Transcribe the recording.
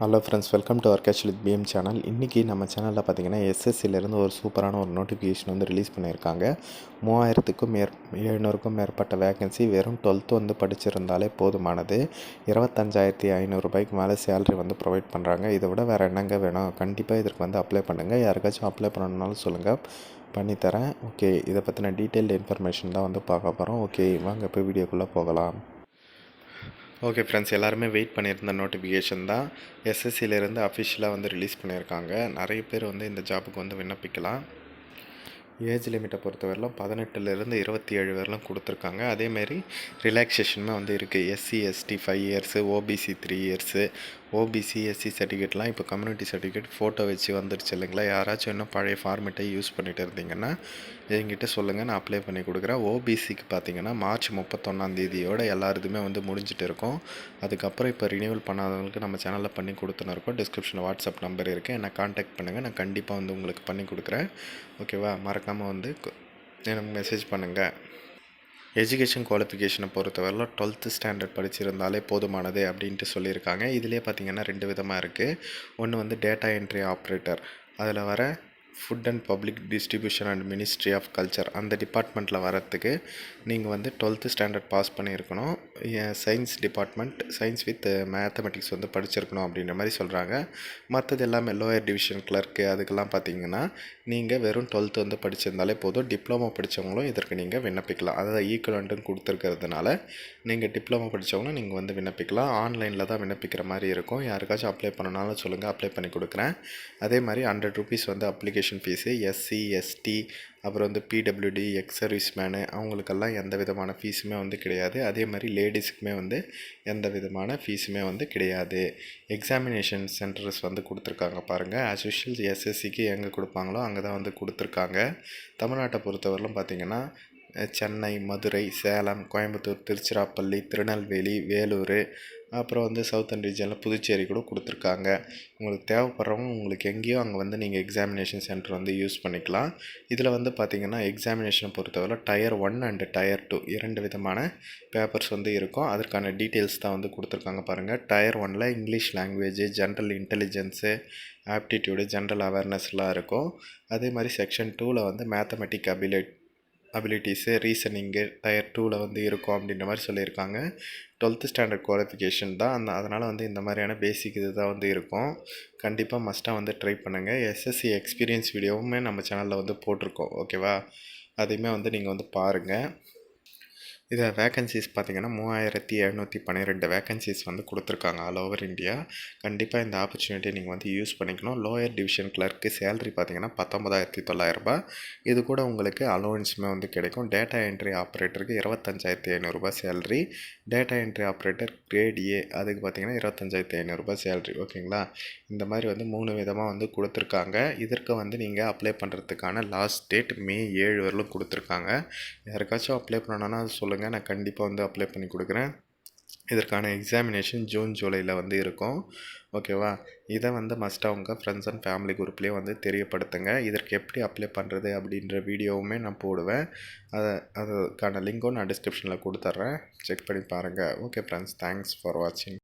Hello friends welcome to our cash with PM channel இன்றைக்கி நம்ம சேனலில் பார்த்தீங்கன்னா எஸ்எஸ்சிலேருந்து ஒரு சூப்பரான ஒரு நோட்டிஃபிகேஷன் வந்து ரிலீஸ் பண்ணியிருக்காங்க. மூவாயிரத்துக்கும் மேற் எழுநூறுக்கும் மேற்பட்ட வேகன்சி வெறும் டுவெல்த்து வந்து படிச்சிருந்தாலே போதுமானது. இருபத்தஞ்சாயிரத்தி ஐநூறுரூபாய்க்கு மேலே சேலரி வந்து ப்ரொவைட் பண்ணுறாங்க இதை விட வேறு என்னங்க வேணும்? கண்டிப்பாக இதற்கு வந்து அப்ளை பண்ணுங்கள் யாருக்காச்சும் அப்ளை பண்ணணுன்னாலும் சொல்லுங்கள் பண்ணித்தரேன். ஓகே இதை பற்றின டீட்டெயில்டு இன்ஃபர்மேஷன் தான் வந்து பார்க்க போகிறோம் ஓகே வாங்க இப்போ வீடியோக்குள்ளே போகலாம். ஓகே ஃப்ரெண்ட்ஸ் எல்லாருமே வெயிட் பண்ணியிருந்த நோட்டிஃபிகேஷன் தான் எஸ்எஸ்சிலேருந்து அஃபிஷியலாக வந்து ரிலீஸ் பண்ணியிருக்காங்க. நிறைய பேர் வந்து இந்த ஜாபுக்கு வந்து விண்ணப்பிக்கலாம். ஏஜ் லிமிட்டை பொறுத்தவரையிலும் பதினெட்டுலேருந்து இருபத்தி ஏழு வரலாம் கொடுத்துருக்காங்க. அதேமாரி ரிலாக்ஸேஷனுமே வந்து இருக்குது SC ST five years OBC three years OBC SC சர்டிஃபிகேட்லாம் இப்போ கம்யூனிட்டி சர்டிஃபிகேட் ஃபோட்டோ வச்சு வந்துருச்சு இல்லைங்களா? யாராச்சும் இன்னும் பழைய ஃபார்மேட்டை யூஸ் பண்ணிகிட்டு இருந்தீங்கன்னா என்கிட்ட சொல்லுங்கள் நான் அப்ளை பண்ணி கொடுக்குறேன். ஓபிசிக்கு பார்த்தீங்கன்னா மார்ச் முப்பத்தொன்னாந்தேதியோட எல்லாருதுமே வந்து முடிஞ்சிட்டு இருக்கும். அதுக்கப்புறம் இப்போ ரினியூவல் பண்ணாதவங்களுக்கு நம்ம சேனலில் பண்ணி கொடுத்துன்னு இருக்கோம். டிஸ்கிரிப்ஷனில் வாட்ஸ்அப் நம்பர் இருக்குது என்னை காண்டாக்ட் பண்ணுங்கள் நான் கண்டிப்பாக வந்து உங்களுக்கு பண்ணி கொடுக்குறேன். ஓகேவா மறக்காமல் வந்து எனக்கு மெசேஜ் பண்ணுங்கள் எஜுகேஷன் குவாலிஃபிகேஷனை பொறுத்தவரையில் டுவெல்த்து ஸ்டாண்டர்ட் படிச்சிருந்தாலே போதுமானது அப்படின்ட்டு சொல்லியிருக்காங்க. இதிலே பார்த்தீங்கன்னா ரெண்டு விதமாக இருக்குது ஒன்று வந்து டேட்டா என்ட்ரி ஆப்ரேட்டர் அதில் வர food and public distribution and ministry of culture அந்த டிபார்ட்மெண்ட்டில் வரத்துக்கு நீங்கள் வந்து டுவெல்த்து ஸ்டாண்டர்ட் பாஸ் பண்ணியிருக்கணும். Science department science with mathematics வந்து படிச்சிருக்கணும் அப்படின்ற மாதிரி சொல்கிறாங்க மற்றது எல்லாமே லோயர் டிவிஷன் கிளர்க்கு அதுக்கெல்லாம் பார்த்தீங்கன்னா நீங்கள் வெறும் டுவெல்த்து வந்து படிச்சிருந்தாலே போதும். டிப்ளமோ படித்தவங்களும் இதற்கு நீங்கள் விண்ணப்பிக்கலாம். அதாவது ஈக்குவலண்ட்டும் கொடுத்துருக்கிறதுனால நீங்கள் டிப்ளமோ படித்தவங்களும் நீங்கள் வந்து விண்ணப்பிக்கலாம். ஆன்லைனில் தான் விண்ணப்பிக்கிற மாதிரி இருக்கும். யாருக்காச்சும் அப்ளை பண்ணனாலும் சொல்லுங்கள் அப்ளை பண்ணி கொடுக்குறேன். அதே மாதிரி ஹண்ட்ரட் ருபீஸ் வந்து அப்ளிகேஷன் ஃபீஸு எஸ்சி எஸ்டி அப்புறம் வந்து பிடபிள்யூடி எக்ஸ் சர்வீஸ் மேனு அவங்களுக்கெல்லாம் எந்த விதமான ஃபீஸுமே வந்து கிடையாது. அதே மாதிரி லேடிஸுக்குமே வந்து எந்த விதமான ஃபீஸுமே வந்து கிடையாது. எக்ஸாமினேஷன் சென்டர்ஸ் வந்து கொடுத்துருக்காங்க பாருங்கள் ஆஸ் யூஷுவல் எஸ்எஸ்சிக்கு எங்கே கொடுப்பாங்களோ அங்கே தான் வந்து கொடுத்துருக்காங்க. தமிழ்நாட்டை பொறுத்தவரையிலும் பார்த்திங்கன்னா சென்னை மதுரை சேலம் கோயம்புத்தூர் திருச்சிராப்பள்ளி திருநெல்வேலி வேலூர் அப்புறம் வந்து சவுத்தன் ரீஜனில் புதுச்சேரி கூட கொடுத்துருக்காங்க. உங்களுக்கு தேவைப்படுறவங்க உங்களுக்கு எங்கேயோ அங்கே வந்து நீங்கள் எக்ஸாமினேஷன் சென்டர் வந்து யூஸ் பண்ணிக்கலாம். இதில் வந்து பார்த்திங்கன்னா எக்ஸாமினேஷனை பொறுத்தவரை tier one and tier two இரண்டு விதமான பேப்பர்ஸ் வந்து இருக்கும். அதற்கான டீட்டெயில்ஸ் தான் வந்து கொடுத்துருக்காங்க பாருங்கள் டயர் ஒனில் English language general intelligence aptitude general அவேர்னஸ்லாம் இருக்கும். அதே மாதிரி செக்ஷன் டூவில் வந்து மேத்தமெட்டிக் அபிலிட் அபிலிட்டிஸு ரீசனிங்கு டயர் டூவில் வந்து இருக்கும் அப்படின்ற மாதிரி சொல்லியிருக்காங்க. டுவெல்த்து ஸ்டாண்டர்ட் குவாலிஃபிகேஷன் தான். அந்த அதனால் வந்து இந்த மாதிரியான பேசிக் இது தான் வந்து இருக்கும். கண்டிப்பாக மஸ்ட்டாக வந்து ட்ரை பண்ணுங்கள் எஸ்எஸ்சி எக்ஸ்பீரியன்ஸ் வீடியோவுமே நம்ம சேனலில் வந்து போட்டிருக்கோம். ஓகேவா அதையுமே வந்து நீங்கள் வந்து பாருங்கள் இதை வேக்கன்சிஸ் பார்த்திங்கன்னா மூவாயிரத்தி எழுநூற்றி பன்னிரெண்டு வேக்கன்சிஸ் வந்து கொடுத்துருக்காங்க ஆல் ஓவர் இந்தியா கண்டிப்பாக இந்த ஆப்பர்ச்சுனிட்டியை நீங்கள் வந்து யூஸ் பண்ணிக்கணும். லோயர் டிவிஷன் கிளர்க்கு சேலரி பார்த்திங்கன்னா பத்தொம்பதாயிரத்தி தொள்ளாயிரரூபா. இது கூட உங்களுக்கு அலோவன்ஸுமே வந்து கிடைக்கும். டேட்டா என்ட்ரி ஆப்ரேட்டருக்கு இருபத்தஞ்சாயிரத்தி ஐநூறுரூபா salary data entry operator grade A அதுக்கு பார்த்திங்கன்னா இருபத்தஞ்சாயிரத்தி ஐநூறுரூபா சேலரி ஓகேங்களா இந்த மாதிரி வந்து மூணு விதமாக வந்து கொடுத்துருக்காங்க. இதற்கு வந்து நீங்கள் அப்ளை பண்ணுறதுக்கான லாஸ்ட் டேட் மே ஏழு வரலும் கொடுத்துருக்காங்க. யாருக்காச்சும் அப்ளை பண்ணணும்னா சொல்லுங்கள் சொல்லுங்கள் நான் கண்டிப்பாக வந்து அப்ளை பண்ணி கொடுக்குறேன். இதற்கான எக்ஸாமினேஷன் ஜூன் ஜூலையில் வந்து இருக்கும். ஓகேவா இதை வந்து மஸ்ட்டாக உங்கள் ஃப்ரெண்ட்ஸ் அண்ட் ஃபேமிலி குரூப்லேயே வந்து தெரியப்படுத்துங்க. இதற்கு எப்படி அப்ளை பண்ணுறது அப்படின்ற வீடியோவுமே நான் போடுவேன். அதை அதுக்கான லிங்க்கும் நான் டிஸ்கிரிப்ஷனில் கொடுத்துட்றேன். செக் பண்ணி பாருங்கள் ஓகே ஃப்ரெண்ட்ஸ் தேங்க்ஸ் ஃபார் வாட்சிங்